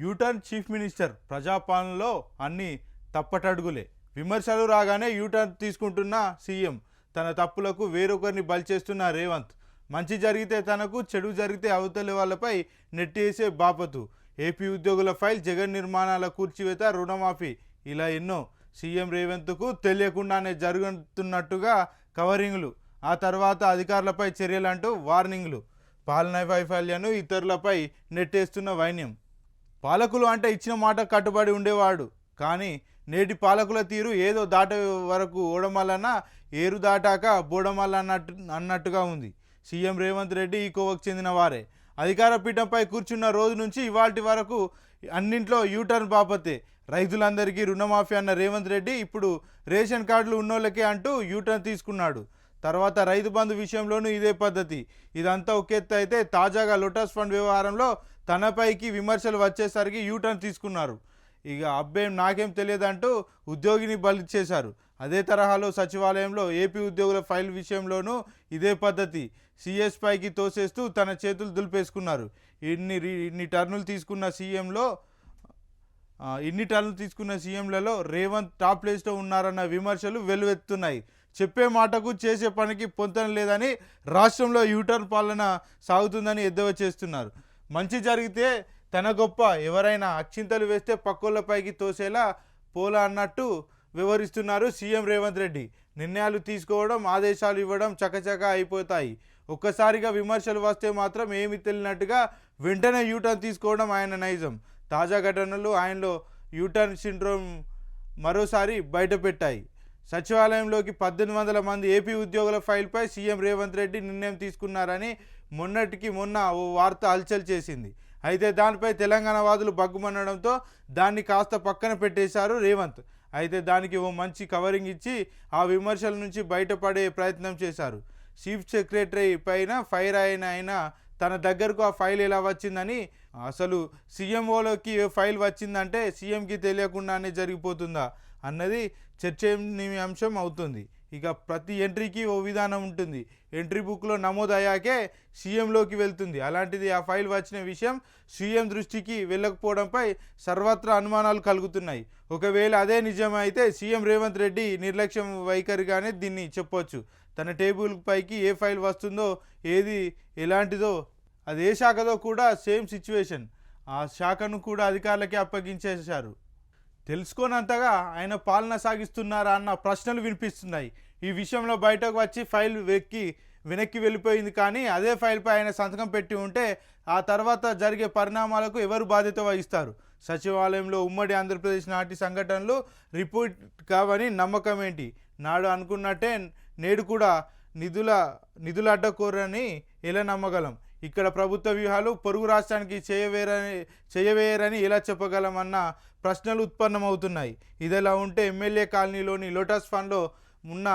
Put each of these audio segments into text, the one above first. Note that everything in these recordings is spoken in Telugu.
యూటర్న్ చీఫ్ మినిస్టర్ ప్రజాపాలనలో అన్ని తప్పటడుగులే. విమర్శలు రాగానే యూటర్న్ తీసుకుంటున్న సీఎం. తన తప్పులకు వేరొకరిని బలిచేస్తున్న రేవంత్. మంచి జరిగితే తనకు చెడు జరిగితే అవతలి వాళ్ళపై నెట్టేసే బాపతు. ఏపీ ఉద్యోగుల ఫైల్ జగన్ నిర్మాణాల కూర్చివేత రుణమాఫీ. ఇలా ఎన్నో సీఎం రేవంత్కు తెలియకుండానే జరుగుతున్నట్టుగా కవరింగ్లు. ఆ తర్వాత అధికారులపై చర్యలంటూ వార్నింగ్లు. పాలన వైఫల్యాన్ని ఇతరులపై నెట్టేస్తున్న వైన్యం. పాలకులు అంటే ఇచ్చిన మాట కట్టుబడి ఉండేవాడు. కానీ నేటి పాలకుల తీరు ఏదో దాట వరకు ఓడమల్లన్న ఏరు దాటాక బోడమల్ల అన్నట్టు అన్నట్టుగా ఉంది. సీఎం రేవంత్ రెడ్డి ఈ కోవకు చెందిన వారే. అధికార పీఠంపై కూర్చున్న రోజు నుంచి ఇవాటి వరకు అన్నింట్లో యూటర్న్ బాపతే. రైతులందరికీ రుణమాఫీ అన్న రేవంత్ రెడ్డి ఇప్పుడు రేషన్ కార్డులు ఉన్నోళ్ళకే అంటూ యూటర్న్ తీసుకున్నాడు. తర్వాత రైతు బంధు విషయంలోనూ ఇదే పద్ధతి. ఇదంతా ఒకెత్తు అయితే తాజాగా లోటస్ ఫండ్ వ్యవహారంలో తనపైకి విమర్శలు వచ్చేసరికి యూటర్న్ తీసుకున్నారు. ఇక అబ్బేం నాకేం తెలియదంటూ ఉద్యోగిని బలి చేశారు. అదే తరహాలో సచివాలయంలో ఏపీ ఉద్యోగుల ఫైల్ విషయంలోనూ ఇదే పద్ధతి. సిఎస్ పైకి తోసేస్తూ తన చేతులు దులిపేసుకున్నారు. ఇన్ని రి- ఇన్ని టర్నులు తీసుకున్న సీఎంలో ఇన్ని టర్నులు తీసుకున్న సీఎంలలో రేవంత్ టాప్ ప్లేస్లో ఉన్నారన్న విమర్శలు వెలువెత్తున్నాయి చెప్పే మాటకు చేసే పనికి పొంతన లేదని రాష్ట్రంలో యూటర్న్ పాలన సాగుతుందని ఎద్దేవా చేస్తున్నారు. మంచి జరిగితే తన గొప్ప ఎవరైనా అక్షింతలు వేస్తే పక్కోళ్ళపైకి తోసేలా పోలా అన్నట్టు వివరిస్తున్నారు సీఎం రేవంత్ రెడ్డి. నిర్ణయాలు తీసుకోవడం ఆదేశాలు ఇవ్వడం చకచక అయిపోతాయి. ఒక్కసారిగా విమర్శలు వస్తే మాత్రం ఏమి తెలియనట్టుగా వెంటనే యూటర్న్ తీసుకోవడం ఆయన నైజం. తాజా ఘటనలు ఆయనలో యూటర్న్ సిండ్రోమ్ మరోసారి బయటపెట్టాయి. సచివాలయంలోకి పద్దెనిమిది వందల మంది ఏపీ ఉద్యోగుల ఫైల్పై సీఎం రేవంత్ రెడ్డి నిర్ణయం తీసుకున్నారని మొన్నటికి మొన్న ఓ వార్త హల్చల్ చేసింది. అయితే దానిపై తెలంగాణ వాదులు బగ్గుమనడంతో దాన్ని కాస్త పక్కన పెట్టేశారు రేవంత్. అయితే దానికి ఓ మంచి కవరింగ్ ఇచ్చి ఆ విమర్శల నుంచి బయటపడే ప్రయత్నం చేశారు. చీఫ్ సెక్రటరీ పైన ఫైర్ అయిన ఆయన తన దగ్గరకు ఆ ఫైల్ ఎలా వచ్చిందని అసలు సీఎంఓలోకి ఫైల్ వచ్చిందంటే సీఎంకి తెలియకుండానే జరిగిపోతుందా? అన్నది చర్చనీయాంశం అవుతుంది. ఇక ప్రతి ఎంట్రీకి ఓ విధానం ఉంటుంది. ఎంట్రీ బుక్లో నమోదు అయ్యాకే సీఎంలోకి వెళ్తుంది. అలాంటిది ఆ ఫైల్ వచ్చిన విషయం సీఎం దృష్టికి వెళ్ళకపోవడంపై సర్వత్రా అనుమానాలు కలుగుతున్నాయి. ఒకవేళ అదే నిజమైతే సీఎం రేవంత్ రెడ్డి నిర్లక్ష్యం వైఖరిగానే దీన్ని చెప్పొచ్చు. తన టేబుల్ పైకి ఏ ఫైల్ వస్తుందో ఏది ఎలాంటిదో అది ఏ శాఖదో కూడా సేమ్ సిచ్యువేషన్. ఆ శాఖను కూడా అధికారులకే అప్పగించేశారు. తెలుసుకోనంతగా ఆయన పాలన సాగిస్తున్నారా అన్న ప్రశ్నలు వినిపిస్తున్నాయి. ఈ విషయంలో బయటకు వచ్చి ఫైల్ వెక్కి వెనక్కి వెళ్ళిపోయింది కానీ అదే ఫైల్పై ఆయన సంతకం పెట్టి ఉంటే ఆ తర్వాత జరిగే పరిణామాలకు ఎవరు బాధ్యత వహిస్తారు? సచివాలయంలో ఉమ్మడి ఆంధ్రప్రదేశ్ నాటి సంఘటనలు రిపోర్ట్ కావని నమ్మకం ఏంటి? నాడు అనుకున్నట్టే నేడు కూడా నిధుల నిధుల అడ్డకోరని ఎలా నమ్మగలం? ఇక్కడ ప్రభుత్వ వ్యూహాలు పొరుగు రాష్ట్రానికి చేయవేరని చేయవేయరని ఎలా చెప్పగలమన్న ప్రశ్నలు ఉత్పన్నమవుతున్నాయి. ఇదిలా ఉంటే ఎమ్మెల్యే కాలనీలోని లోటస్ ఫండ్లో ఉన్న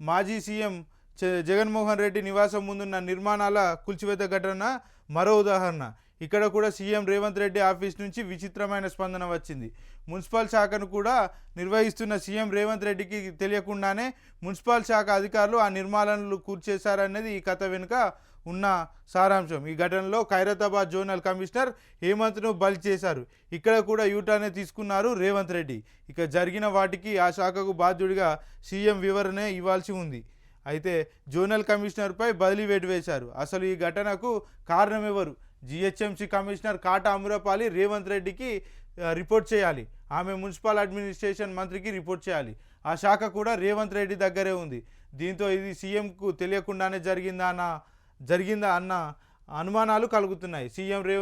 మాజీ సీఎం జ- జగన్మోహన్ రెడ్డి నివాసం ముందున్న నిర్మాణాల కూల్చివేత ఘటన మరో ఉదాహరణ. ఇక్కడ కూడా సీఎం రేవంత్ రెడ్డి ఆఫీస్ నుంచి విచిత్రమైన స్పందన వచ్చింది. మున్సిపల్ శాఖను కూడా నిర్వహిస్తున్న సీఎం రేవంత్ రెడ్డికి తెలియకుండానే మున్సిపల్ శాఖ అధికారులు ఆ నిర్మాణాలను కూర్చేశారనేది ఈ కథ వెనుక ఉన్న సారాంశం. ఈ ఘటనలో ఖైరతాబాద్ జోనల్ కమిషనర్ హేమంత్ను బలి చేశారు. ఇక్కడ కూడా యూటర్నే తీసుకున్నారు రేవంత్ రెడ్డి. ఇక జరిగిన వాటికి ఆ శాఖకు బాధ్యుడిగా సీఎం వివరణ ఇవ్వాల్సి ఉంది. అయితే జోనల్ కమిషనర్పై బదిలీ వేటు వేశారు. అసలు ఈ ఘటనకు కారణం ఎవరు జిహెచ్ఎంసీ కమిషనర్ కాటా అమరపాలి రేవంత్ రెడ్డికి రిపోర్ట్ చేయాలి. ఆమె మున్సిపల్ అడ్మినిస్ట్రేషన్ మంత్రికి రిపోర్ట్ చేయాలి. ఆ శాఖ కూడా రేవంత్ రెడ్డి దగ్గరే ఉంది. దీంతో ఇది సీఎంకు తెలియకుండానే జరిగిందా అన్న జరిగిందా అన్న అనుమానాలు కలుగుతున్నాయి. సీఎం రే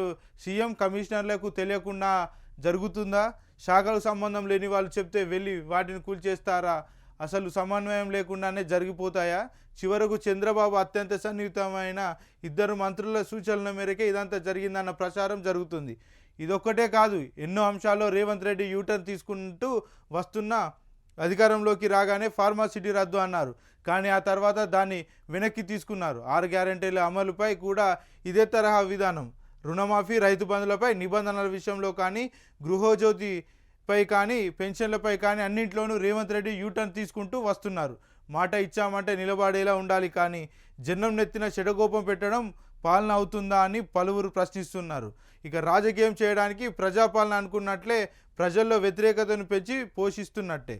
సీఎం కమిషనర్లకు తెలియకుండా జరుగుతుందా? శాఖలు సంబంధం లేని వాళ్ళు చెప్తే వెళ్ళి వాటిని కూల్చేస్తారా? అసలు సమన్వయం లేకుండానే జరిగిపోతాయా? చివరకు చంద్రబాబు అత్యంత సన్నిహితమైన ఇద్దరు మంత్రుల సూచనల మేరకే ఇదంతా జరిగిందన్న ప్రచారం జరుగుతుంది. ఇదొక్కటే కాదు ఎన్నో అంశాల్లో రేవంత్ రెడ్డి యూటర్న్ తీసుకుంటూ వస్తున్న అధికారంలోకి రాగానే ఫార్మాసిటీ రద్దు అన్నారు. కానీ ఆ తర్వాత దాన్ని వెనక్కి తీసుకున్నారు. ఆరు గ్యారెంటీల అమలుపై కూడా ఇదే తరహా విధానం. రుణమాఫీ రైతు బంధులపై నిబంధనల విషయంలో కానీ గృహజ్యోతిపై కానీ పెన్షన్లపై కానీ అన్నింట్లోనూ రేవంత్ రెడ్డి యూటర్న్ తీసుకుంటూ వస్తున్నారు. మాట ఇచ్చామంటే నిలబడేలా ఉండాలి కానీ జన్మం నెత్తిన చెడగోపం పెట్టడం పాలన అవుతుందా అని పలువురు ప్రశ్నిస్తున్నారు. ఇక రాజకీయం చేయడానికి ప్రజాపాలన అనుకున్నట్లే ప్రజల్లో వ్యతిరేకతను పెంచి పోషిస్తున్నట్టే.